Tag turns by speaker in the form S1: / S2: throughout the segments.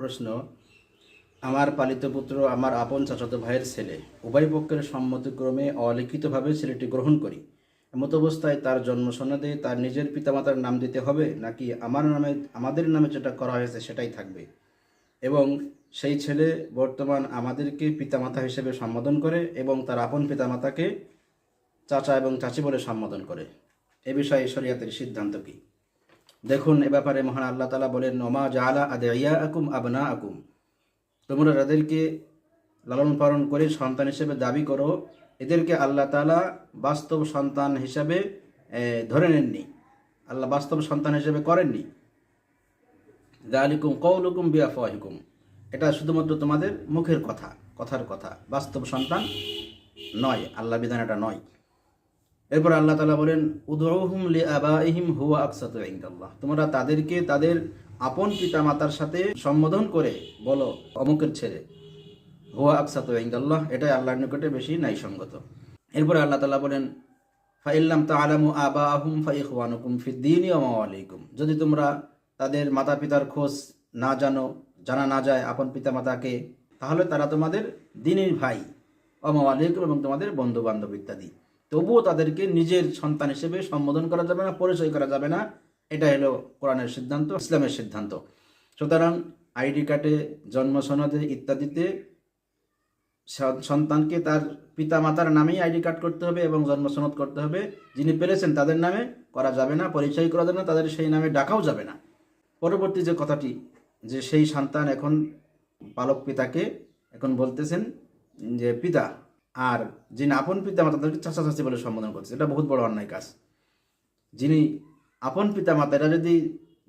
S1: প্রশ্ন, আমার পালিত পুত্র, আমার আপন চাচাতো ভাইয়ের ছেলে, উভয় পক্ষের সম্মতিক্রমে অলিখিতভাবে ছেলেটি গ্রহণ করি। এমত অবস্থায় তার জন্ম সনদে তার নিজের পিতামাতার নাম দিতে হবে, নাকি আমার নামে, আমাদের নামে যেটা করা হয়েছে সেটাই থাকবে? এবং সেই ছেলে বর্তমান আমাদেরকে পিতামাতা হিসেবে সম্বোধন করে এবং তার আপন পিতামাতাকে চাচা এবং চাচি বলে সম্বোধন করে। এ বিষয়ে শরিয়াতের সিদ্ধান্ত কী? দেখুন এ ব্যাপারে মহান আল্লাহ তালা বলেন নমা জালা আদিয়া আকুম আবনা আকুম তোমরা যাদেরকে লালন পালন করে সন্তান হিসেবে দাবি করো, এদেরকে আল্লাহ তালা বাস্তব সন্তান হিসাবে ধরে নেননি। আল্লাহ বাস্তব সন্তান হিসেবে করেননি। দালিকুম কৌলুকুম বিয়াফাহিকুম এটা শুধুমাত্র তোমাদের মুখের কথা, কথার কথা। বাস্তব সন্তান নয়, আল্লাহ বিধান এটা নয়। এরপর আল্লাহ তালা বলেন উদহুম লি আবাইহিম হুয়া আকসাতু ইনদাল্লাহ। তোমরা তাদেরকে তাদের আপন পিতা মাতার সাথে সম্বোধন করে বলো, অমুকের ছেড়ে হুয়া আকসাতু ইনদাল্লাহ। এটাই আল্লাহর নিকটে বেশি ন্যায়সঙ্গত। এরপরে আল্লাহ তালা বলেন, ফাইল্লাম তালামু আবা আহুম ফাইখওয়ানুকুম ফিদ্দিন আলাইকুম যদি তোমরা তাদের মাতা পিতার খোঁজ না জানো, জানা না যায় আপন পিতা মাতাকে তাহলে তারা তোমাদের দিনের ভাই অমাওয়ালিকুম এবং তোমাদের বন্ধু বান্ধব ইত্যাদি। তবুও তাদেরকে নিজের সন্তান হিসেবে সম্বোধন করা যাবে না, পরিচয় করা যাবে না। এটা হলো কোরআনের সিদ্ধান্ত, ইসলামের সিদ্ধান্ত। সুতরাং আইডি কার্ডে জন্ম সনদে ইত্যাদিতে সন্তানকে তার পিতা মাতার নামেই আইডি কার্ড করতে হবে এবং জন্ম সনদ করতে হবে। যিনি পেরেছেন তাদের নামে করা যাবে না, পরিচয় করা যাবে না, তাদের সেই নামে ডাকাও যাবে না। পরবর্তী যে কথাটি, যে সেই সন্তান এখন পালক পিতাকে এখন বলতেছেন যে, পিতা আর যিনি আপন পিতা মাতা তাদেরকে চাচা চাচি বলে সম্বোধন করছে এটা বহুত বড় অন্যায় কাজ। যিনি আপন পিতা মাতা, এরা যদি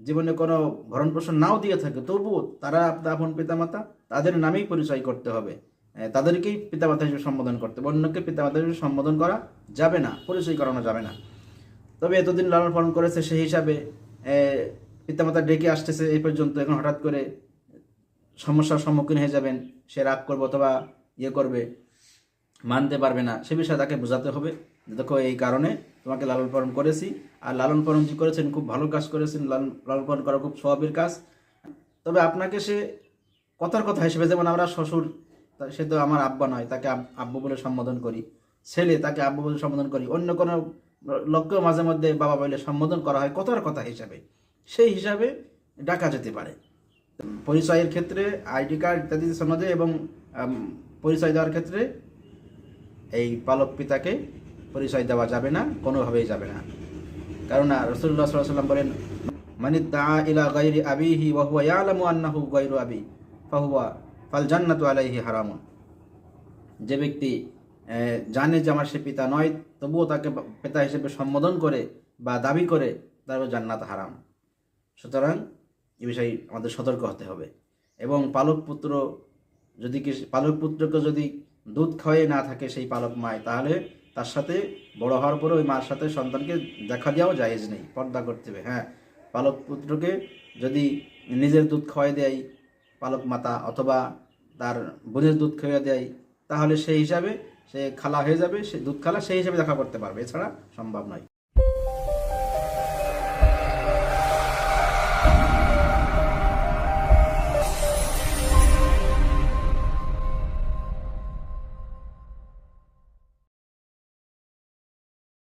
S1: জীবনে কোনো ভরণ পোষণ নাও দিয়ে থাকে, তবুও তারা আপনার আপন পিতা মাতা, তাদের নামেই পরিচয় করতে হবে। তাদেরকেই পিতামাতা হিসেবে সম্বোধন করতে হবে। অন্যকে পিতামাতা হিসেবে সম্বোধন করা যাবে না, পরিচয় করানো যাবে না। তবে এতদিন লালন পালন করেছে সেই হিসাবে পিতামাতা ডেকে আসতেছে, এই পর্যন্ত এখন হঠাৎ করে সমস্যার সম্মুখীন হয়ে যাবেন, সে রাগ করবে অথবা ইয়ে করবে। মানতে পারবে না, সে বিষয়ে তাকে বোঝাতে হবে। দেখো, এই কারণে তোমাকে লালন পালন করেছি। আর লালন পালন যে করেছেন, খুব ভালো কাজ করেছেন। লালন লালন পালন করা খুব স্বভাবের কাজ। তবে আপনাকে সে কথার কথা হিসেবে, যেমন আমরা শ্বশুর সে তো আমার আব্বা নয়, তাকে আব্বু বলে সম্বোধন করি। ছেলে তাকে আব্বু বলে সম্বোধন করি। অন্য কোনো লোককেও মাঝে মধ্যে বাবা বলে সম্বোধন করা হয় কথার কথা হিসাবে। সেই হিসাবে ডাকা যেতে পারে। পরিচয়ের ক্ষেত্রে, আইডি কার্ড ইত্যাদি সনদে এবং পরিচয় দেওয়ার ক্ষেত্রে এই পালক পিতাকে পরিচয় দেওয়া যাবে না, কোনোভাবেই যাবে না। কারণ রসুল্লাহ সাল্লাম বলেন, মানি দা ইলা গাইরি আবিহি ওয়া হুয়া ইয়ালামু আন্নাহু গায়রু আবি ফাহুয়া ফাল জান্নাতু আলাইহি হারামুন। যে ব্যক্তি জানে যে আমার সে পিতা নয়, তবুও তাকে পিতা হিসেবে সম্বোধন করে বা দাবি করে তার জান্নাত হারাম। সুতরাং এ বিষয়ে আমাদের সতর্ক হতে হবে। এবং পালক পুত্র যদি পালক পুত্রকে যদি দুধ খাওয়াই না থাকে সেই পালক মায়, তাহলে তার সাথে বড় হওয়ার পরে ওই মার সাথে সন্তানকে দেখা দেওয়াও জায়েজ নেই, পর্দা করতে হবে হ্যাঁ। পালক পুত্রকে যদি নিজের দুধ খাওয়াই দেয় পালক মাতা অথবা তার বোনের দুধ খাওয়াই দেয়, তাহলে সেই হিসাবে সে খালা হয়ে যাবে, সে দুধ খালা সেই হিসাবে দেখা করতে পারবে, এছাড়া সম্ভব নয়।